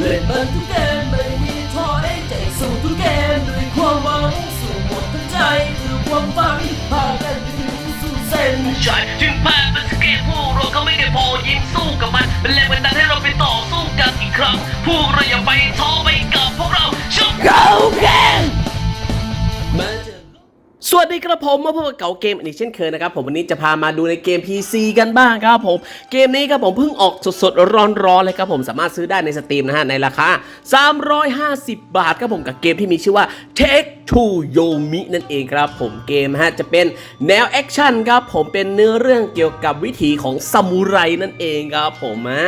เล่นมันทุกเกมไม่มีท้อยใจสู้ทุกเกมด้วยความหวังสู้หมดทั้งใจคือความฝันพากันไปถึงสู่เส้นใช่ถึงแพ้เป็นสเกตพวกเราก็ไม่ได้พอยิ้มสู้กับมันเป็นแรงบันดาลให้เราไปต่อสู้กันอีกครั้งพวกเราอย่าไปท้อไปกับพวกเราชุบ Go Game มาเจอ สวัสดีครับผมมาพบกับเก่าเกมอีกเช่นเคยนะครับผมวันนี้จะพามาดูในเกม PC กันบ้างครับผมเกมนี้ครับผมเพิ่งออกสดๆร้อนๆเลยครับผมสามารถซื้อได้ในสตรีมนะฮะในราคา 350 บาทครับผมกับเกมที่มีชื่อว่า Take to Yomi นั่นเองครับผมเกมฮะจะเป็นแนวแอคชั่นครับผมเป็นเนื้อเรื่องเกี่ยวกับวิถีของซามูไรนั่นเองครับผมอ่า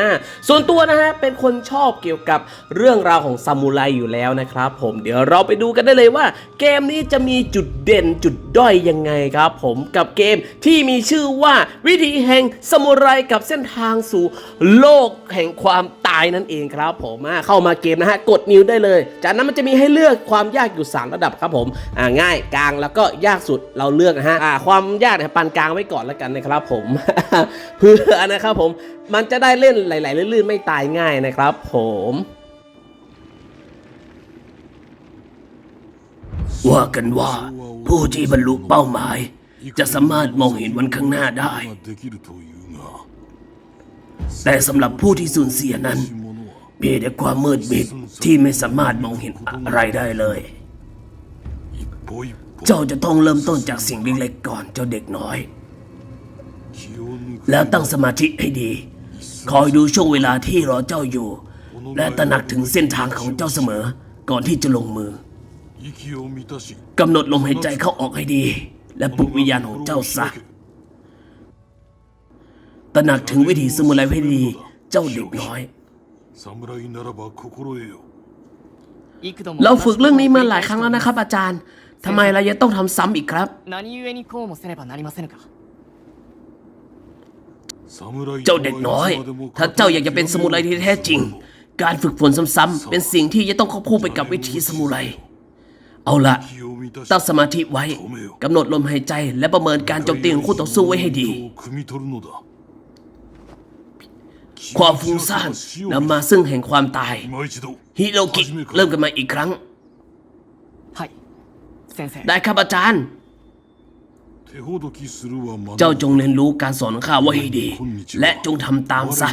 ส่วนตัวนะฮะเป็นคนชอบเกี่ยวกับเรื่องราวของซามูไรอยู่แล้วนะครับผมเดี๋ยวเราไปดูกันได้เลยว่า เกมนี้จะมีจุดเด่นจุดด้อยยังไงครับผมกับเกมที่มีชื่อว่าวิถีแห่งซามูไรกับเส้นทางสู่โลกแห่งความตายนั่นเองครับผมเข้ามาเกมนะฮะกดนิ้วได้เลย จากนั้นมันจะมีให้เลือกความยากอยู่ 3 ระดับครับผมง่ายกลางแล้วก็ยากสุดเราเลือกนะฮะความยากเนี่ยปานกลางไว้ก่อนแล้วกันนะครับผมเพื่อนะครับผมมันจะได้เล่นหลาย ๆ ลื่นๆไม่ตายง่ายนะครับผม ว่ากันว่าผู้ที่บรรลุเป้าหมาย จะสามารถมองเห็นวันข้างหน้าได้ แต่สำหรับผู้ที่สูญเสียนั้นมีแต่ความมืดมิดที่ไม่สามารถมองเห็นอะไรได้เลย เจ้าจะต้องเริ่มต้นจากสิ่งเล็กๆก่อนเจ้าเด็กน้อย แล้วตั้งสมาธิให้ดี คอยดูช่วงเวลาที่รอเจ้าอยู่ และตระหนักถึงเส้นทางของเจ้าเสมอก่อนที่จะลงมือ กำหนดลมหายใจเข้าออกให้ดี และปลุกวิญญาณของเจ้าซะตระหนักถึงวิถีสมุไรให้ดี เจ้าเด็กน้อย เราฝึกเรื่องนี้มาหลายครั้งแล้วนะครับ อาจารย์ทำไมเรายังต้องทำซ้ำอีกครับ เจ้าเด็กน้อย ถ้าเจ้าอยากจะเป็นสมุไรที่แท้จริง การฝึกฝนซ้ำๆเป็นสิ่งที่จะต้องควบคู่ไปกับวิถีสมุไร เอาละตั้งสมาธิไว้กำหนดลมหายใจและประเมินการจมตีของคู่ต่อสู้ไว้ให้ดี ความฟุ้งซ่านนำมาซึ่งแห่งความตาย ฮิโรกิ เริ่มกันมาอีกครั้ง ได้ครับอาจารย์ เจ้าจงเรียนรู้การสอนข้าไว้ให้ดี และจงทำตามซะ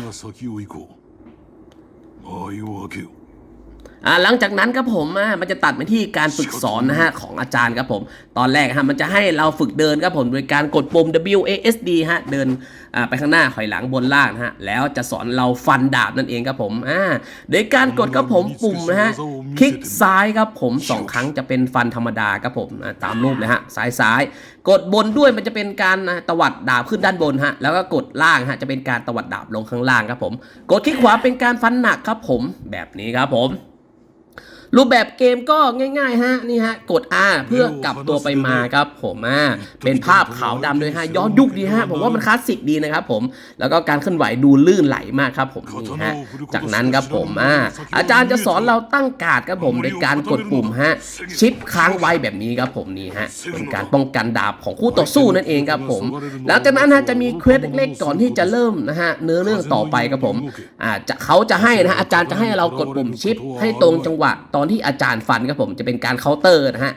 อ่าหลังจากนั้นครับผมอ่ามันจะตัดไปที่การฝึกสอนนะฮะของอาจารย์ครับผม ตอนแรกฮะมันจะให้เราฝึกเดินครับผมโดยการกดปุ่ม W A S D ฮะเดินอ่าไปข้างหน้าถอยหลังบนล่างฮะแล้วจะสอนเราฟันดาบนั่นเองครับผมอ่าโดยการกดครับผมปุ่มนะฮะคลิกซ้ายครับผมสองครั้งจะเป็นฟันธรรมดาครับผมตามรูปเลยฮะซ้ายซ้ายกดบนด้วยมันจะเป็นการตวัดดาบขึ้นด้านบนฮะแล้วก็กดล่างฮะจะเป็นการตวัดดาบลงข้างล่างครับผม กดคลิกขวาเป็นการฟันหนักครับผมแบบนี้ครับผม รูปแบบเกมก็ง่ายๆฮะนี่ฮะกด R เพื่อกลับตัวไปมาครับผมอ่าเป็นภาพขาวดำด้วยฮะย้อนยุคดีฮะผมว่ามันคลาสสิกดีนะครับผมแล้วก็การเคลื่อนไหวดูลื่นไหลมากครับผมนี่ฮะจากนั้นครับผมอ่าอาจารย์จะสอนเราตั้งการ์ดครับผมโดยการกดปุ่มฮะชิปค้างไว้แบบนี้ครับผมนี่ฮะเป็นการป้องกันดาบของคู่ต่อสู้นั่นเองครับผม หลังจากนั้นฮะจะมีเควสเล็กๆก่อนที่จะเริ่มนะฮะเนื้อเรื่องต่อไปครับผมอ่าจะเขาจะให้นะฮะอาจารย์จะให้เรากดปุ่มชิปให้ตรงจังหวะตออนที่อาจารย์ฟันครับผมจะเป็นการเคาน์เตอร์นะฮะ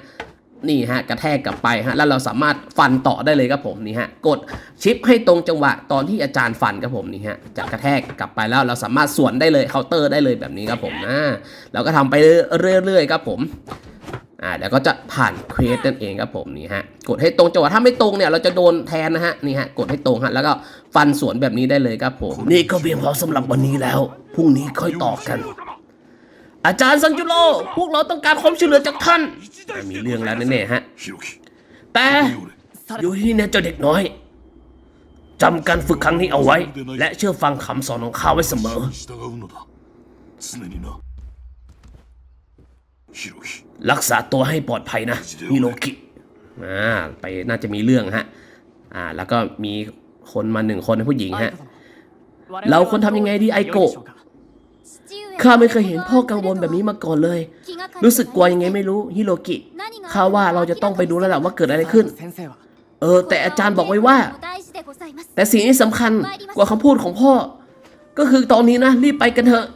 นี่ฮะกระแทกกลับไปฮะแล้วเราสามารถฟันต่อได้เลยครับผมนี่ฮะกดชิปให้ตรงจังหวะตอนที่อาจารย์ฟันครับผมนี่ฮะจะกระแทกกลับไปแล้วเราสามารถสวนได้เลยเคาน์เตอร์ได้เลยแบบนี้ครับผมอ่าเราก็ทำไปเรื่อยๆครับผมอ่าแล้วก็จะผ่านเควสนั่นเองครับผมนี่ฮะกดให้ตรงจังหวะถ้าไม่ตรงเนี่ยเราจะโดนแทนนะฮะนี่ฮะกดให้ตรงฮะแล้วก็ฟันสวนแบบนี้ได้เลยครับผม นี่ก็เพียงพอสำหรับวันนี้แล้วพรุ่งนี้ค่อยต่อกัน อาจารย์ซันจุโรพวกเราต้องการความช่วยเหลือจากท่าน มีเรื่องแล้วแน่ๆฮะ แต่ยูฮีเนี่ยเจ้าเด็กน้อยจำการฝึกครั้งนี้เอาไว้ และเชื่อฟังคำสอนของข้าไว้เสมอ รักษาตัวให้ปลอดภัยนะฮิโรกิอ่าไปน่าจะมีเรื่องฮะ อ่า แล้วก็มีคนมาหนึ่งคนผู้หญิงฮะ เราควรทำยังไงดีไอโกะ ข้าไม่เคยเห็นพ่อกังวลแบบนี้มาก่อนเลย รู้สึกกลัวยังไงไม่รู้ฮิโรกิข้าว่าเราจะต้องไปดูแล้วแหละว่าเกิดอะไรขึ้น เออ แต่อาจารย์บอกไว้ว่า แต่สิ่งที่สำคัญกว่าคำพูดของพ่อ ก็คือตอนนี้นะรีบไปกันเถอะ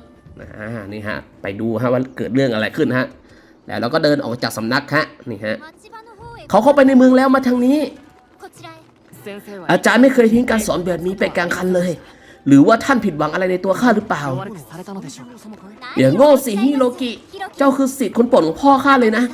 นี่ฮะ ไปดูฮะว่าเกิดเรื่องอะไรขึ้นฮะ แล้วเราก็เดินออกจากสำนักฮะนี่ฮะเขาเข้าไปในเมืองแล้วมาทางนี้ อาจารย์ไม่เคยทิ้งการสอนแบบนี้ไปกลางคันเลย หรือว่าท่านผิดหวังอะไรในตัวข้าหรือเปล่า อย่าโง่สิฮิโรกิ เจ้าคือสิทธิ์คนโปรดของพ่อข้าเลยนะ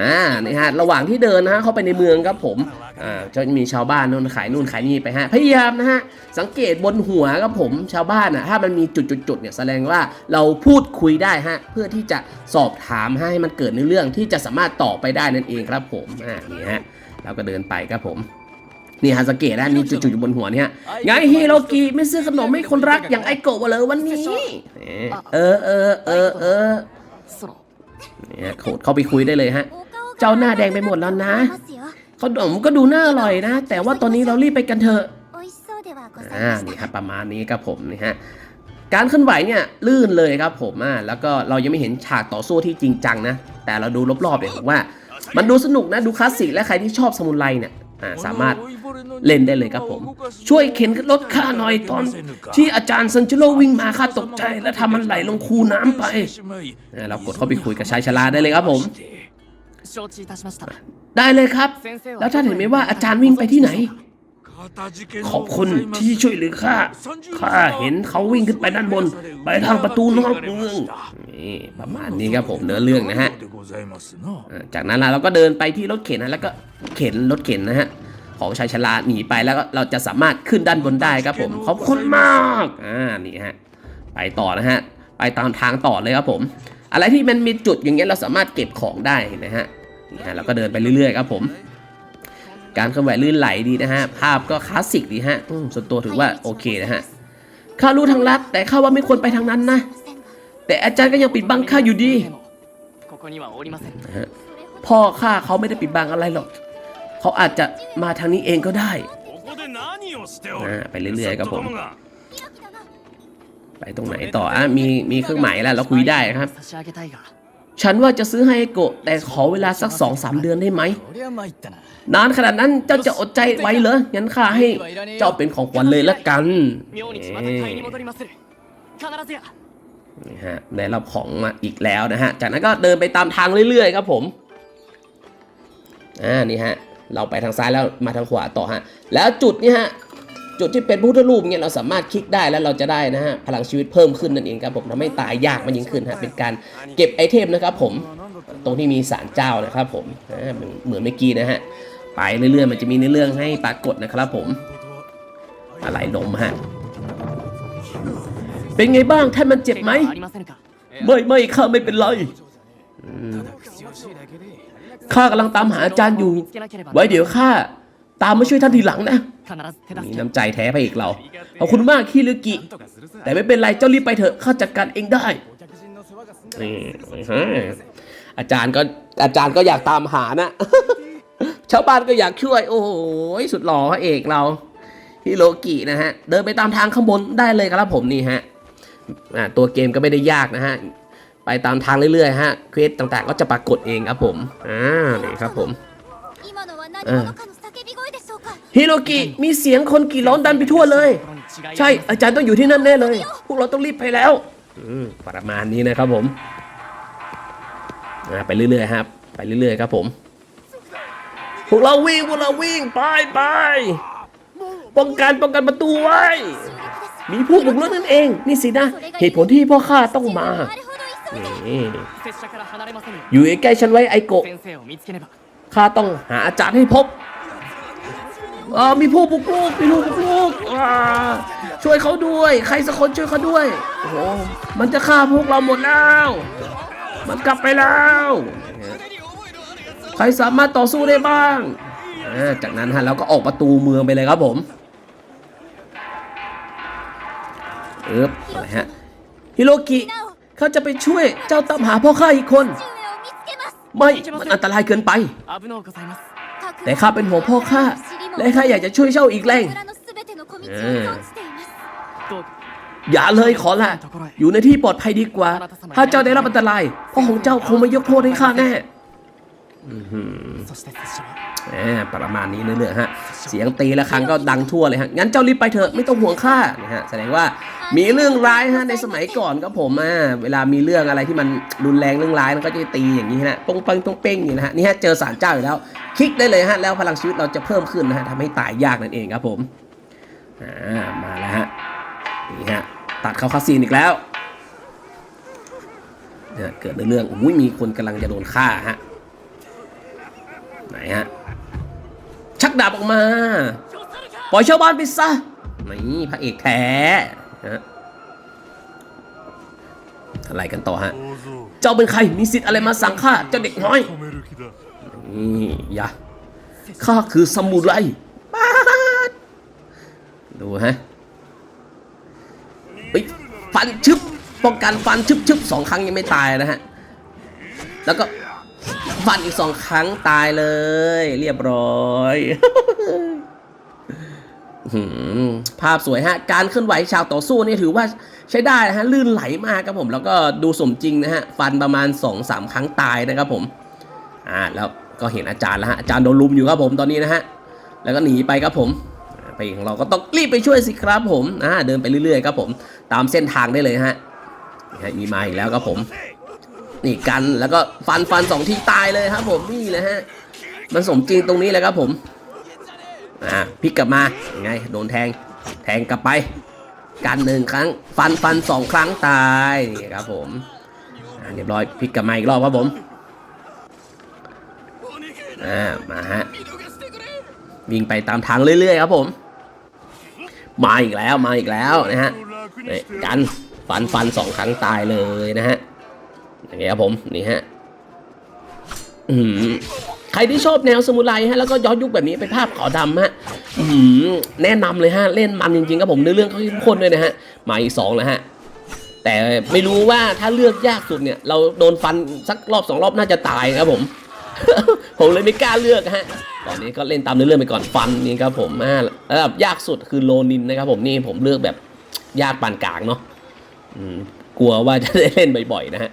อ่า นี่ฮะ ระหว่างที่เดินนะฮะ เข้าไปในเมืองครับผม อ่า จะมีชาวบ้านนู่นขายนู่นขายนี่ไปฮะ พยายามนะฮะ สังเกตบนหัวครับผม ชาวบ้านอะ ถ้ามันมีจุดๆเนี่ย แสดงว่าเราพูดคุยได้ฮะ เพื่อที่จะสอบถามให้มันเกิดในเรื่องที่จะสามารถตอบไปได้นั่นเองครับผม อ่า นี่ฮะ เราก็เดินไปครับผม นี่ฮะสเกตนะมีจุดๆอยู่บนหัวเนี่ยไงฮิโรกิไม่ซื้อขนมให้คนรักอย่างไอโกะเลยวันนี้ เออเออเออเออเนี่ยโขดเข้าไปคุยได้เลยฮะ เจ้าหน้าแดงไปหมดแล้วนะขนมก็ดูน่าอร่อยนะ แต่ว่าตอนนี้เรารีบไปกันเถอะอ่านี่ครับประมาณนี้ครับผมนี่ฮะการเคลื่อนไหวเนี่ยลื่นเลยครับผมอ่าแล้วก็เรายังไม่เห็นฉากต่อสู้ที่จริงจังนะแต่เราดูรอบๆเนี่ยผมว่า มันดูสนุกนะดูคลาสสิกและใครที่ชอบสมุนไรเนี่ย สามารถเล่นได้เลยครับผม ช่วยเข็นรถข้าหน่อยตอน ที่อาจารย์ซันจิโร่วิ่งมาข้าตกใจ และทำมันไหลลงคูน้ำไปเรากดเข้าไปคุยกับชายชราได้เลยครับผม ได้เลยครับ แล้วท่านเห็นไหมว่าอาจารย์วิ่งไปที่ไหน ขอบคุณที่ช่วยเหลือข้า ข้าเห็นเขาวิ่งขึ้นไปด้านบน ไปทางประตูนอกเมืองนี่ประมาณนี้ครับผมเนื้อเรื่องนะฮะอ่าจากนั้นเราก็เดินไปที่รถเข็นนะแล้วก็เข็นรถเข็นนะฮะของชายชราหนีไปแล้วก็เราจะสามารถขึ้นด้านบนได้ครับผมขอบคุณมากอ่านี่ฮะไปต่อนะฮะไปตามทางต่อเลยครับผม อะไรที่มันมีจุดอย่างเงี้ยเราสามารถเก็บของได้นะฮะนี่ฮะเราก็เดินไปเรื่อยๆครับผม การเคลื่อนไหวลื่นไหลดีนะฮะ ภาพก็คลาสสิกดีฮะส่วนตัวถือว่าโอเคนะฮะข้ารู้ทางลัดแต่ข้าว่าไม่ควรไปทางนั้นนะ แต่อาจารย์ก็ยังปิดบังข้าอยู่ดี พ่อข้าเขาไม่ได้ปิดบังอะไรหรอก เขาอาจจะมาทางนี้เองก็ได้ ไปเรื่อยๆครับผม ไปตรงไหนต่ออะมีมีเครื่องหมายแล้วเราคุยได้ครับ ฉันว่าจะซื้อให้โกะแต่ขอเวลาสักสองสามเดือนได้ไหม นานขนาดนั้นเจ้าจะอดใจไว้เหรอ งั้นข้าให้เจ้าเป็นของขวัญเลยละกันนี่ฮะได้รับของมาอีกแล้วนะฮะ จากนั้นก็เดินไปตามทางเรื่อยๆครับผม อ่า นี่ฮะ เราไปทางซ้ายแล้วมาทางขวาต่อฮะ แล้วจุดนี้ฮะ จุดที่เป็นพุทธรูปเนี่ยเราสามารถคลิกได้แล้วเราจะได้นะฮะ พลังชีวิตเพิ่มขึ้นนั่นเองครับผมทำให้ตายยากมันยิ่งขึ้นฮะ เป็นการเก็บไอเทมนะครับผม ตรงที่มีสารเจ้านะครับผม เหมือนเมื่อกี้นะฮะ ไปเรื่อยๆ มันจะมีในเรื่องให้ปรากฏนะครับผม อะไรลมฮะ เป็นไงบ้างท่านมันเจ็บไหม ไม่ไม่ข้าไม่เป็นไรข้ากำลังตามหาอาจารย์อยู่ ไว้เดี๋ยวข้าตามมาช่วยท่านทีหลังนะมีน้ำใจแท้ไปอีกเราขอบคุณมากคีรุกิ แต่ไม่เป็นไรเจ้ารีบไปเถอะข้าจัดการเองได้อาจารย์ก็อาจารย์ก็อยากตามหานะ ชาวบ้านก็อยากช่วย โอ้โหสุดหล่อพระเอกเราฮิโรกินะฮะ เดินไปตามทางข้างบนได้เลยครับผมนี่ฮะตัวเกมก็ไม่ได้ยากนะฮะ ไปตามทางเรื่อยๆฮะเควสต่างๆ ก็จะปรากฏเองครับผมอ่านี่ครับผมฮิโรกิมีเสียงคนกี่ร้องดันไปทั่วเลย ใช่อาจารย์ต้องอยู่ที่นั่นแน่เลย พวกเราต้องรีบไปแล้วประมาณนี้นะครับผมไปเรื่อยๆครับ ไปเรื่อยๆครับผม พวกเราวิ่งพวกเราวิ่งไปไปป้องกันป้องกันประตูไว้ มีผู้บุกรุกนั่นเอง นี่สินะ เหตุผลที่พ่อข้าต้องมาอยู่ใกล้ฉันไว้ไอโกะข้าต้องหาอาจารย์ให้พบมีผู้บุกรุกมีผู้บุกรุกช่วยเขาด้วย ใครสักคนช่วยเขาด้วยโอ้มันจะฆ่าพวกเราหมดแล้ว มันกลับไปแล้ว ใครสามารถต่อสู้ได้บ้าง จากนั้นฮะเราก็ออกประตูเมืองไปเลยครับผมเอ๊บอะไรฮะฮิโรกิเขาจะไปช่วยเจ้าตามหาพ่อข้าอีกคน ไม่มันอันตรายเกินไป แต่ข้าเป็นหัวพ่อข้าและข้าอยากจะช่วยเจ้าอีกแรงอย่าเลยขอละ อยู่ในที่ปลอดภัยดีกว่า ถ้าเจ้าได้รับอันตรายพ่อของเจ้าคงไม่ยกโทษให้ข้าแน่ ประมาณนี้เรื่อยๆฮะ เสียงตีละครั้งก็ดังทั่วเลยฮะ งั้นเจ้ารีบไปเถอะไม่ต้องห่วงข้านะฮะ แสดงว่ามีเรื่องร้ายฮะในสมัยก่อนครับผมอ่าเวลามีเรื่องอะไรที่มันรุนแรงเรื่องร้ายมันก็จะตีอย่างนี้ฮะปงปังตงเป้งอย่างนี้นะฮะ นี่ฮะเจอสารเจ้าอยู่แล้ว คลิกได้เลยฮะ แล้วพลังชีวิตเราจะเพิ่มขึ้นนะฮะทำให้ตายยากนั่นเองครับผม อ่า มาแล้วฮะ นี่ฮะ ตัดเข้าคาซีนอีกแล้วเนี่ยเกิดในเรื่องอุ้ยมีคนกำลังจะโดนฆ่าฮะ ดาบออกมา ปล่อยชาวบ้านไปซะนี่พระเอกแท้อะไรกันต่อฮะ เจ้าเป็นใคร มีสิทธิ์อะไรมาสั่งข้า เจ้าเด็กน้อย นี่ยะข้าคือสมุไรดูฮะฟันชึบป้องกันฟันชึบชึบสองครั้งยังไม่ตายนะฮะ แล้วก็ ฟันอีกสองครั้งตายเลย เรียบร้อยภาพสวยฮะ การเคลื่อนไหวชาวต่อสู้นี่ถือว่าใช้ได้นะฮะ ลื่นไหลมากครับผม แล้วก็ดูสมจริงนะฮะ ฟันประมาณ2อสามครั้งตายนะครับผม อ่า แล้วก็เห็นอาจารย์แล้วฮะ อาจารย์โดนลุมอยู่ครับผมตอนนี้นะฮะ แล้วก็หนีไปครับผมไปของเราก็ต้องรีบไปช่วยสิครับผม อ่า เดินไปเรื่อยๆครับผม ตามเส้นทางได้เลยฮะ มีมาอีกแล้วครับผม นี่กันแล้วก็ฟันฟันสองทีตายเลยครับผมนี่เลยฮะมันสมจริงตรงนี้เลยครับผมอ่าพิกกลับมาไงโดนแทง แทงกลับไป กันหนึ่งครั้ง ฟันฟันสองครั้งตายนี่ครับผมอ่าเรียบร้อยพิกกลับมาอีกรอบครับผมอ่ามาฮะวิ่งไปตามทางเรื่อยๆครับผม มาอีกแล้วมาอีกแล้วนะฮะกันฟันฟันสองครั้งตายเลยนะฮะ อย่างเงี้ยครับผมนี่ฮะใครที่ชอบแนวสมุไรฮะแล้วก็ย้อนยุคแบบนี้เป็นภาพขาวดำฮะแนะนำเลยฮะเล่นมันจริงๆครับผมเนื้อเรื่องเขาเข้มข้นด้วยนะฮะมาอีกสองแล้วฮะแต่ไม่รู้ว่าถ้าเลือกยากสุดเนี่ย เราโดนฟันสักรอบสองรอบน่าจะตายครับผม ผมเลยไม่กล้าเลือกฮะตอนนี้ก็เล่นตามเนื้อเรื่องไปก่อนฟันนี่ครับผมระดับยากสุดคือโลนินนะครับผมนี่ผมเลือกแบบยากปานกลางเนาะกลัวว่าจะได้เล่นบ่อยๆนะฮะ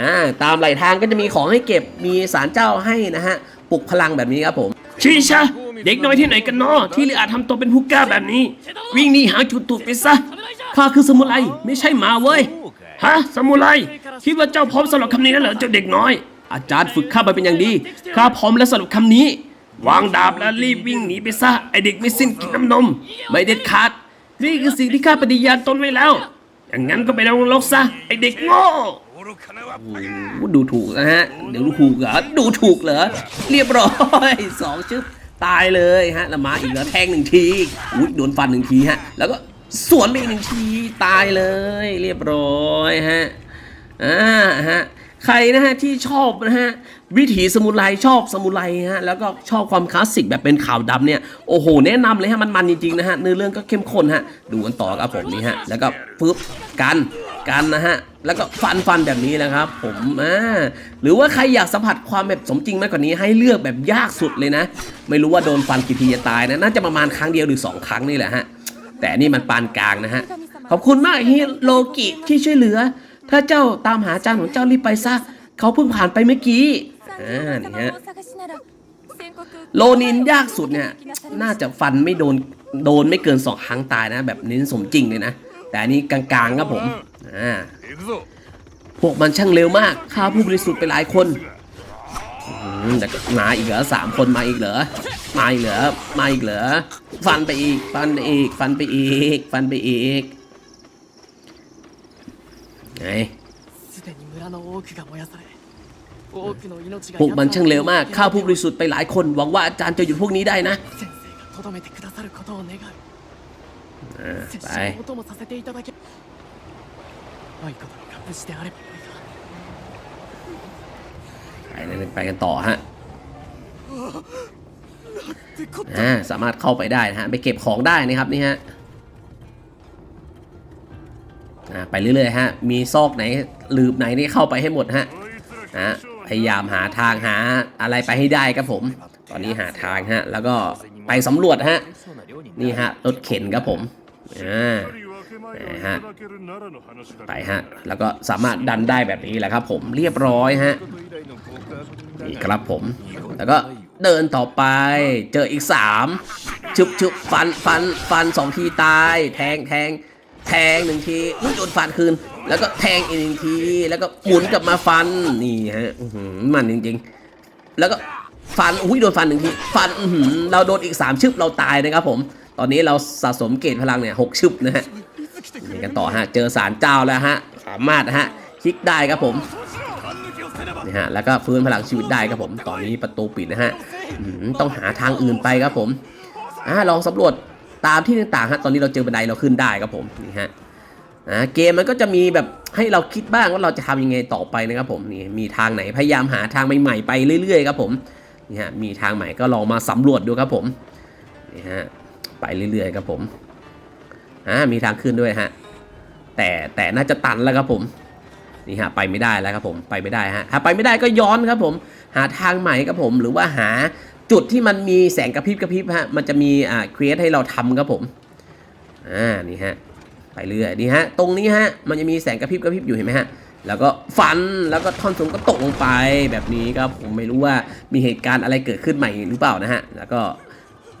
อ่าตามไหลทางก็จะมีของให้เก็บมีสารเจ้าให้นะฮะปลุกพลังแบบนี้ครับผม ชีชะเด็กน้อยที่ไหนกันนาะที่เลืออาจทำตัวเป็นผู้กล้าแบบนี้ วิ่งหนีหาจุดตูดไปซะข้าคือสมุไรไม่ใช่มาเว้ยฮะสมุไรคิดว่าเจ้าพร้อมสำหรับคำนี้แล้วเหรอเจ้าเด็กน้อย อาจารย์ฝึกข้าไปเป็นอย่างดีข้าพร้อมแล้วสำหรับคำนี้ วางดาบแล้วรีบวิ่งหนีไปซะไอเด็กไม่สิ้นกินน้ำนม ไม่เด็ดขาดนี่คือสิ่งที่ข้าปฏิญาณตนไว้แล้ว อย่างนั้นก็ไปลงนรกซะไอเด็กโง่ ดูถูกนะฮะ เดี๋ยวดูถูกเหรอ ดูถูกเหรอ เรียบร้อยสองชึบตายเลยฮะแล้วมาอีกแล้วแทงหนึ่งทีอุ้ยโดนฟันหนึ่งทีฮะ แล้วก็สวนไปอีกหนึ่งทีตายเลย เรียบร้อยฮะ อ่าฮะใครนะฮะที่ชอบนะฮะวิถีสมุไรชอบสมุไรฮะแล้วก็ชอบความคลาสสิกแบบเป็นขาวดำเนี่ยโอ้โหแนะนำเลยฮะมันมันจริงๆนะฮะเนื้อเรื่องก็เข้มข้นฮะดูกันต่อครับผมนี่ฮะแล้วก็ปึ๊บกัน กันนะฮะ แล้วก็ฟันฟันแบบนี้แหละครับผมอ่าหรือว่าใครอยากสัมผัสความแบบสมจริงมากกว่านี้ให้เลือกแบบยากสุดเลยนะ ไม่รู้ว่าโดนฟันกี่ทีจะตายนะ น่าจะประมาณครั้งเดียวหรือสองครั้งนี่แหละฮะ แต่นี่มันปานกลางนะฮะ ขอบคุณมากฮิโลกิที่ช่วยเหลือ ถ้าเจ้าตามหาจารย์ของเจ้ารีบไปซะ เขาเพิ่งผ่านไปเมื่อกี้ อ่า นี่ฮะ โลนินยากสุดเนี่ย น่าจะฟันไม่โดน โดนไม่เกินสองครั้งตายนะ แบบเน้นสมจริงเลยนะ แต่อันนี้กลางๆครับผม พวกมันช่างเร็วมากฆ่าผู้บริสุทธิ์ไปหลายคนแต่มาอีกเหรอสามคนมาอีกเหรอมาอีกเหรอมาอีกเหรอฟันไปอีก ฟันไปอีก ฟันไปอีก ฟันไปอีกไงพวกมันช่างเร็วมากฆ่าผู้บริสุทธิ์ไปหลายคน หวังว่าอาจารย์จะหยุดพวกนี้ได้นะไป いただけ愛子に隠してあればよいが ไปเลยไปกันต่อฮะอ่าสามารถเข้าไปได้นะฮะ ไปเก็บของได้นะครับนี่ฮะอ่าไปเรื่อยๆฮะ มีซอกไหนหลืบไหนนี่เข้าไปให้หมดฮะ こいつら ฮะ พยายามหาทางหาอะไรไปให้ได้ครับผม ตอนนี้หาทางฮะ แล้วก็ไปสำรวจฮะ นี่ฮะ รถเข็นครับผม อ่า ฮะไปฮะ แล้วก็สามารถดันได้แบบนี้แหละครับ ผมเรียบร้อยฮะนี่ครับผม แล้วก็เดินต่อไป เจออีกสามชุบชุบฟันฟันฟันสองทีตาย แทงแทงแทงหนึ่งทีอุ้ยโดนฟันคืน แล้วก็แทงอีกหนึ่งที แล้วก็หมุนกลับมาฟันนี่ฮะมันจริงๆ แล้วก็ฟันอุ้ยโดนฟันหนึ่งทีฟันเราโดนอีกสามชุบเราตายนะครับผม ตอนนี้เราสะสมเกรดพลังเนี่ยหกชุบนะฮะ นี่กันต่อฮะ เจอสารเจ้าแล้วฮะ สามารถฮะคลิกได้ครับผมนี่ฮะ แล้วก็ฟื้นพลังชีวิตได้ครับผม ตอนนี้ประตูปิดนะฮะต้องหาทางอื่นไปครับผมอ่าลองสำรวจตามที่ต่างๆฮะ ตอนนี้เราเจอบันไดเราขึ้นได้ครับผม นี่ฮะอ่าเกมมันก็จะมีแบบให้เราคิดบ้างว่าเราจะทำยังไงต่อไปนะครับผมนี่มีทางไหนพยายามหาทางใหม่ๆไปเรื่อยๆครับผมนี่ฮะมีทางใหม่ก็ลองมาสำรวจดูครับผมนี่ฮะไปเรื่อยๆครับผม อ่ามีทางขึ้นด้วยฮะ แต่แต่น่าจะตันแล้วครับผม นี่ฮะไปไม่ได้แล้วครับผมไปไม่ได้ฮะถ้าไปไม่ได้ก็ย้อนครับผม หาทางใหม่ครับผมหรือว่าหาจุดที่มันมีแสงกระพริบกระพริบฮะมันจะมีอ่าครีเอทให้เราทำครับผมอ่านี่ฮะไปเรื่อยนี่ฮะตรงนี้ฮะมันจะมีแสงกระพริบกระพริบอยู่เห็นไหมฮะแล้วก็ฟันแล้วก็ท่อนสูงก็ตกลงไปแบบนี้ครับผมไม่รู้ว่ามีเหตุการณ์อะไรเกิดขึ้นใหม่หรือเปล่านะฮะแล้วก็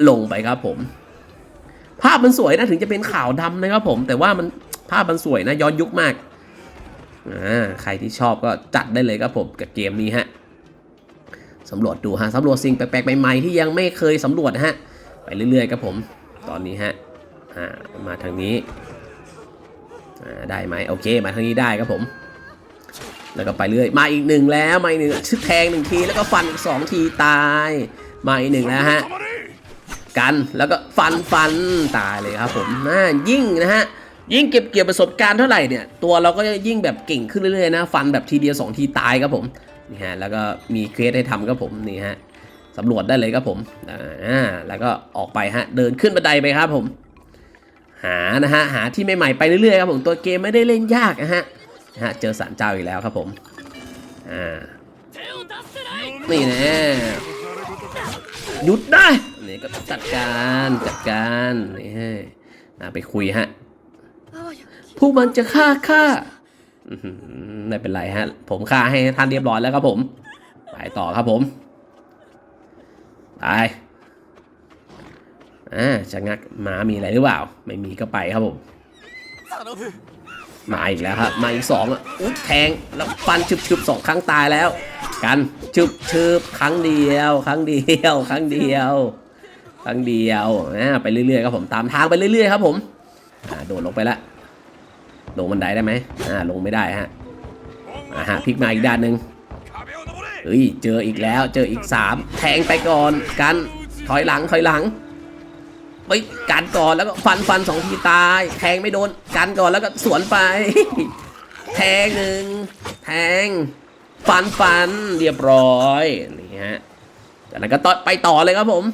ลงไปครับผม ภาพมันสวยนะถึงจะเป็นขาวดำนะครับผม แต่ว่ามันภาพมันสวยนะย้อนยุคมากอ่าใครที่ชอบก็จัดได้เลยครับผมกับเกมนี้ฮะสำรวจดูฮะสำรวจสิ่งแปลกๆใหม่ๆที่ยังไม่เคยสำรวจฮะไปเรื่อยๆครับผม ตอนนี้ฮะอ่ามาทางนี้อ่าได้ไหมโอเค มาทางนี้ได้ครับผม แล้วก็ไปเรื่อยมาอีกหนึ่งแล้วมาอีกหนึ่งชึกแทงหนึ่งทีแล้วก็ฟันอีกสองทีตายมาอีกหนึ่งแล้วฮะ กัน แล้วก็ฟันฟันตายเลยครับผมน่ายิ่งนะฮะยิ่งเก็บเกี่ยวประสบการณ์เท่าไหร่เนี่ยตัวเราก็จะยิ่งแบบเก่งขึ้นเรื่อยๆนะฟันแบบทีเดียวสองทีตายครับผมนี่ฮะแล้วก็มีเคสให้ทำครับผมนี่ฮะสำรวจได้เลยครับผมอ่าแล้วก็ออกไปฮะเดินขึ้นบันไดไปครับผม หานะฮะหาที่ใหม่ๆไปเรื่อยๆครับผมตัวเกมไม่ได้เล่นยากนะฮะนะฮะเจอสารเจ้าอีกแล้วครับผมอ่านี่น่หยุดได้ ก็จัดการจัดการนี่ฮะอ่าไปคุยฮะพวกมันจะฆ่าข้าอื้อหือไม่เป็นไรฮะ ผมฆ่าให้ท่านเรียบร้อยแล้วครับผม ไปต่อครับผม ไปอ่าชะงักหมามีอะไรหรือเปล่า ไม่มีก็ไปครับผม มาอีกแล้วครับ มาอีกสองอะอุ๊ยแทงแล้วฟันชึบชึบสองครั้งตายแล้ว กันชึบชึบครั้งเดียว ครั้งเดียว ครั้งเดียว ครั้งเดียวอ่าไปเรื่อยๆครับผมตามทางไปเรื่อยๆครับผมอ่าโดดลงไปละลงบันไดได้ไหมอ่าลงไม่ได้ฮะอ่าฮะพลิกมาอีกด้านหนึ่งเฮ้ยเจออีกแล้วเจออีกสามแทงไปก่อนกันถอยหลังถอยหลังไปกันก่อนแล้วก็ฟันฟันสองทีตาย แทงไม่โดนกันก่อนแล้วก็สวนไป แทงหนึ่งแทง ฟันฟันเรียบร้อยนี่ฮะจากนั้นก็ต่อไปต่อเลยครับผม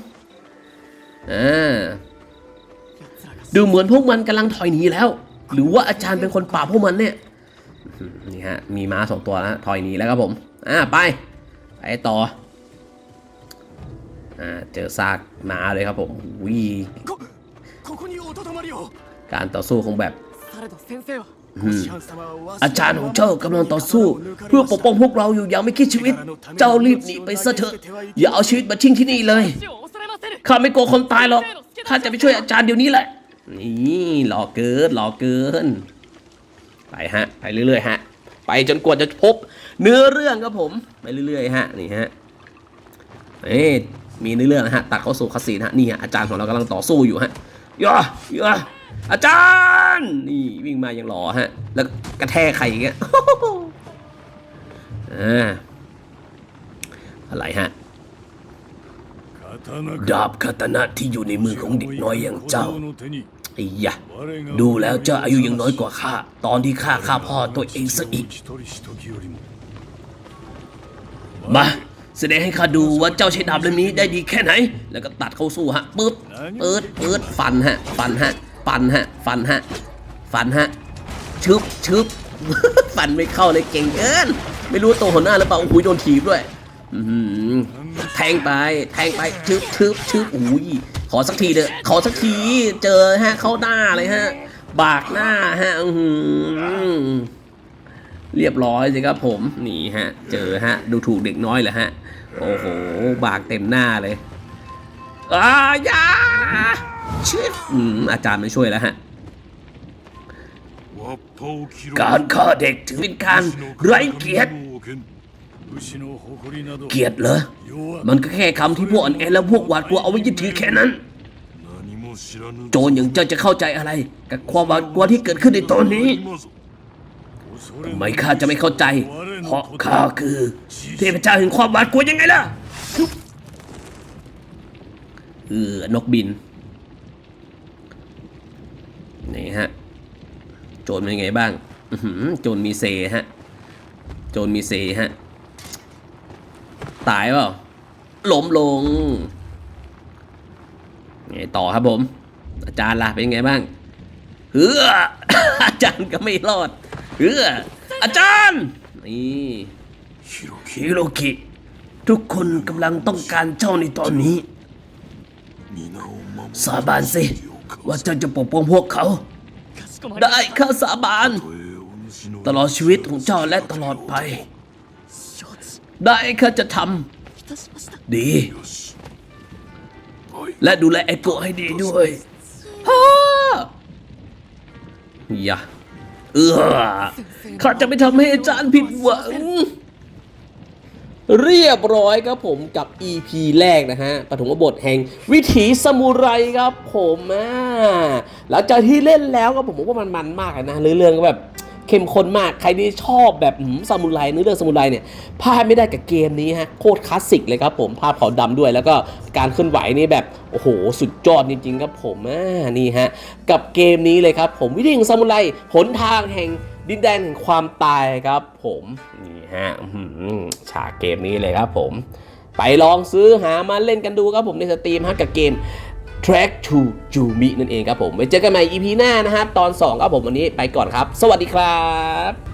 ดูเหมือนพวกมันกำลังถอยหนีแล้ว หรือว่าอาจารย์เป็นคนป่าพวกมันเนี่ยนี่ฮะมีม้าสองตัวแล้วถอยหนีแล้วครับผมอ่าไปไปต่ออ่าเจอซากม้าเลยครับผมวิการต่อสู้ของแบบอาจารย์ของเจ้ากำลังต่อสู้ เพื่อปกป้องพวกเราอยู่อย่างไม่คิดชีวิต เจ้ารีบหนีไปซะเถอะ อย่าเอาชีวิตมาทิ้งที่นี่เลย ข้าไม่กลัวคนตายหรอกข้าจะไปช่วยอาจารย์เดี๋ยวนี้แหละ นี่หล่อเกินหล่อเกิน ไปฮะ ไปเรื่อยๆฮะ ไปจนกว่าจะพบ เนื้อเรื่องครับผม ไปเรื่อยๆฮะ นี่ฮะเอ๊มีเนื้อเรื่องนะฮะ ตัดเข้าสู่คาสีนฮะ นี่ฮะอาจารย์ของเรากำลังต่อสู้อยู่ฮะย่อย่ออาจารย์ นี่วิ่งมาอย่างหล่อฮะ แล้วกระแทกใครอย่างเงี้ยอ่าอะไรฮะ ดาบคาตนะที่อยู่ในมือของเด็กน้อยอย่างเจ้าไอ้ยะดูแล้วเจ้าอายุยังน้อยกว่าข้า ตอนที่ข้าฆ่าพ่อตัวเองซะอีก มาแสดงให้ข้าดูว่าเจ้าใช้ดาบเล่มนี้ได้ดีแค่ไหน แล้วก็ตัดเข้าสู้ฮะปึ๊บปึ๊ดปึ๊ดฟันฮะ ฟันฮะ ฟันฮะ ฟันฮะ ฟันฮะ ชึบชึบฟันไม่เข้าเลยเก่งเกิน ไม่รู้ตัวหัวหน้าหรือเปล่าโอ้โหโดนถีบด้วยอื้อหือ แทงไป แทงไปทึบทึบทึบอุ้ยขอสักทีเด้อขอสักทีเจอฮะเข้าหน้าเลยฮะ บากหน้าฮะเรียบร้อยสิครับผมนี่ฮะ เจอฮะ ดูถูกเด็กน้อยเหรอฮะ โอ้โห บากเต็มหน้าเลยอายาชิฟอาจารย์ไม่ช่วยแล้วฮะการฆ่าเด็กถือเป็นการไร้เกียรติ เกียดเหรอ มันก็แค่คำที่พวกอันแอและพวกหวาดกลัวเอาไว้ยึดถือแค่นั้น โจรอย่างเจ้าจะเข้าใจอะไร กับความหวาดกลัวที่เกิดขึ้นในตอนนี้ไม่ข้าจะไม่เข้าใจ เพราะข้าคือเทพเจ้าแห่งความหวาดกลัวยังไงล่ะเออนกบิน นี่ฮะ โจรเป็นไงบ้างโจรมีเซฮะ โจรมีเซฮะ ตายเปล่าล้มลงไงต่อครับผม อาจารย์ล่ะเป็นไงบ้างเฮืออาจารย์ก็ไม่รอดเฮืออาจารย์ นี่ฮิโรคิทุกคนกำลังต้องการเจ้าในตอนนี้ สาบานสิ ว่าเจ้าจะปกป้องพวกเขา ได้ข้าสาบาน ตลอดชีวิตของเจ้าและตลอดไป ได้ข้าจะทำดี และดูแลไอโกให้ดีด้วยฮ่าอย่าเออข้าจะไม่ทำให้อาจารย์ผิดหวัง เรียบร้อยครับผมกับ EP แรกนะฮะปฐมบทแห่งวิถีสมุไรครับผมอ่าหลังจากที่เล่นแล้วก็ผมว่ามันมันมากนะเรื่องก็แบบ เข้มข้นมาก ใครที่ชอบแบบหืมซามูไรเนื้อเรื่องซามูไรเนี่ยพลาดไม่ได้กับเกมนี้ฮะโคตรคลาสสิกเลยครับผมภาพขาวดำด้วย แล้วก็การเคลื่อนไหวนี่แบบโอ้โหสุดยอดจริงๆครับผมอ่านี่ฮะกับเกมนี้เลยครับผมวิถีของซามูไรหนทางแห่งดินแดนแห่งความตายครับผมนี่ฮะฉากเกมนี้เลยครับผมไปลองซื้อหามาเล่นกันดูครับผมในสตรีมฮะกับเกม Track to Jumi นั่นเองครับผมไว้เจอกันใหม่ EP หน้านะครับ ตอน 2 ครับผมวันนี้ไปก่อนครับ สวัสดีครับ